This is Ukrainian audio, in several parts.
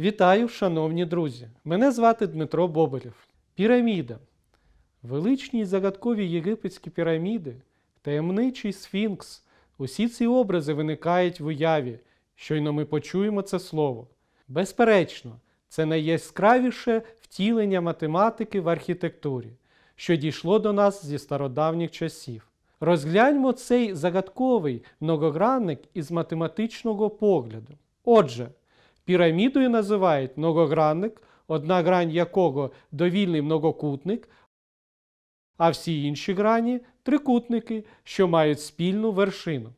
Вітаю, шановні друзі! Мене звати Дмитро Боболєв. Піраміда. Величні й загадкові єгипетські піраміди, таємничий сфінкс. Усі ці образи виникають в уяві. Щойно ми почуємо це слово. Безперечно, це найяскравіше втілення математики в архітектурі, що дійшло до нас зі стародавніх часів. Розгляньмо цей загадковий многогранник із математичного погляду. Отже, Пірамідою називають многогранник, одна грань якого довільний многокутник, а всі інші грані трикутники, що мають спільну вершину.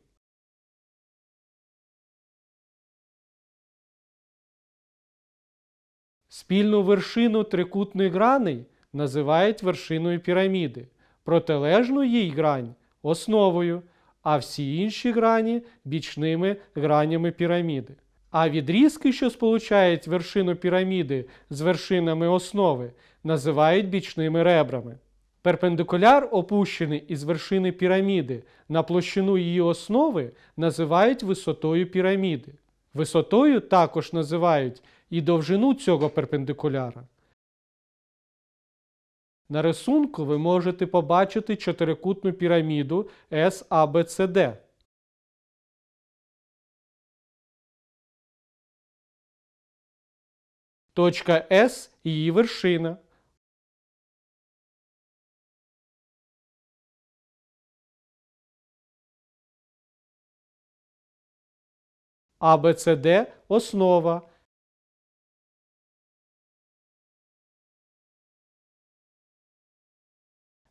Спільну вершину трикутних граней називають вершиною піраміди, протилежну їй грань основою, а всі інші грані бічними гранями піраміди. А відрізки, що сполучають вершину піраміди з вершинами основи, називають бічними ребрами. Перпендикуляр, опущений із вершини піраміди на площину її основи, називають висотою піраміди. Висотою також називають і довжину цього перпендикуляра. На рисунку ви можете побачити чотирикутну піраміду SABCD. Точка С – її вершина. АБЦД – основа.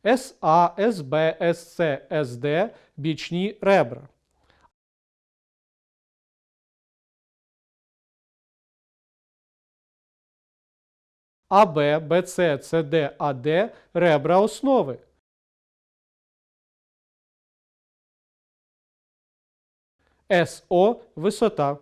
СА, СБ, СЦ, СД – бічні ребра. АБ, БЦ, ЦД, АД – ребра основи. СО – висота.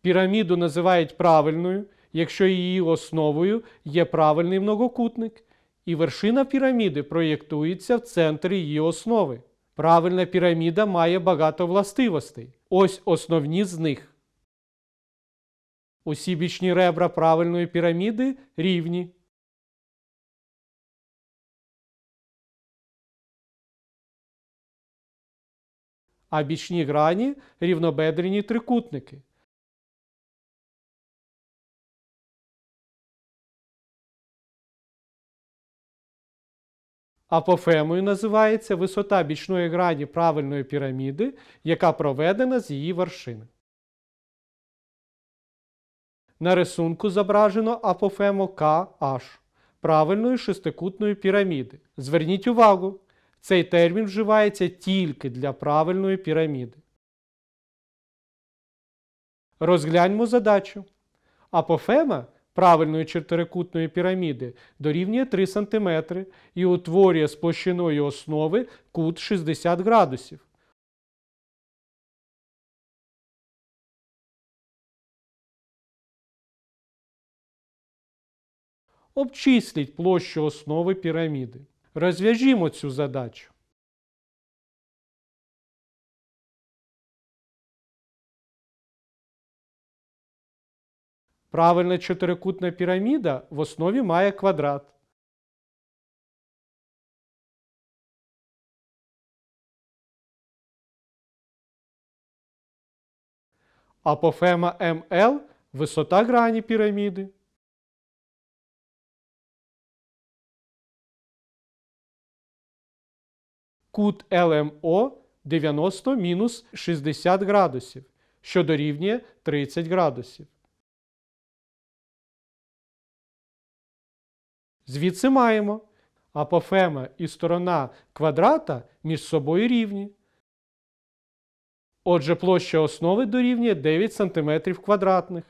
Піраміду називають правильною, якщо її основою є правильний многокутник, і вершина піраміди проєктується в центрі її основи. Правильна піраміда має багато властивостей. Ось основні з них. Усі бічні ребра правильної піраміди рівні. А бічні грані рівнобедрені трикутники. Апофемою називається висота бічної грані правильної піраміди, яка проведена з її вершини. На рисунку зображено апофему KH правильної шестикутної піраміди. Зверніть увагу, цей термін вживається тільки для правильної піраміди. Розгляньмо задачу. Апофема правильної чотирикутної піраміди дорівнює 3 см і утворює з площиною основи кут 60 градусів. Обчисліть площу основи піраміди. Розв'яжімо цю задачу. Правильна чотирикутна піраміда в основі має квадрат. Апофема МЛ висота грані піраміди. Кут ЛМО 90 мінус 60 градусів, що дорівнює 30 градусів. Звідси маємо апофема і сторона квадрата між собою рівні. Отже, площа основи дорівнює 9 см квадратних.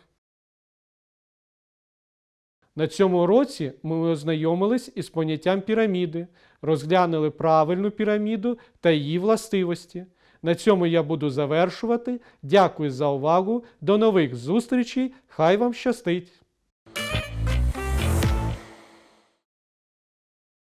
На цьому уроці ми ознайомились із поняттям піраміди, розглянули правильну піраміду та її властивості. На цьому я буду завершувати. Дякую за увагу. До нових зустрічей. Хай вам щастить!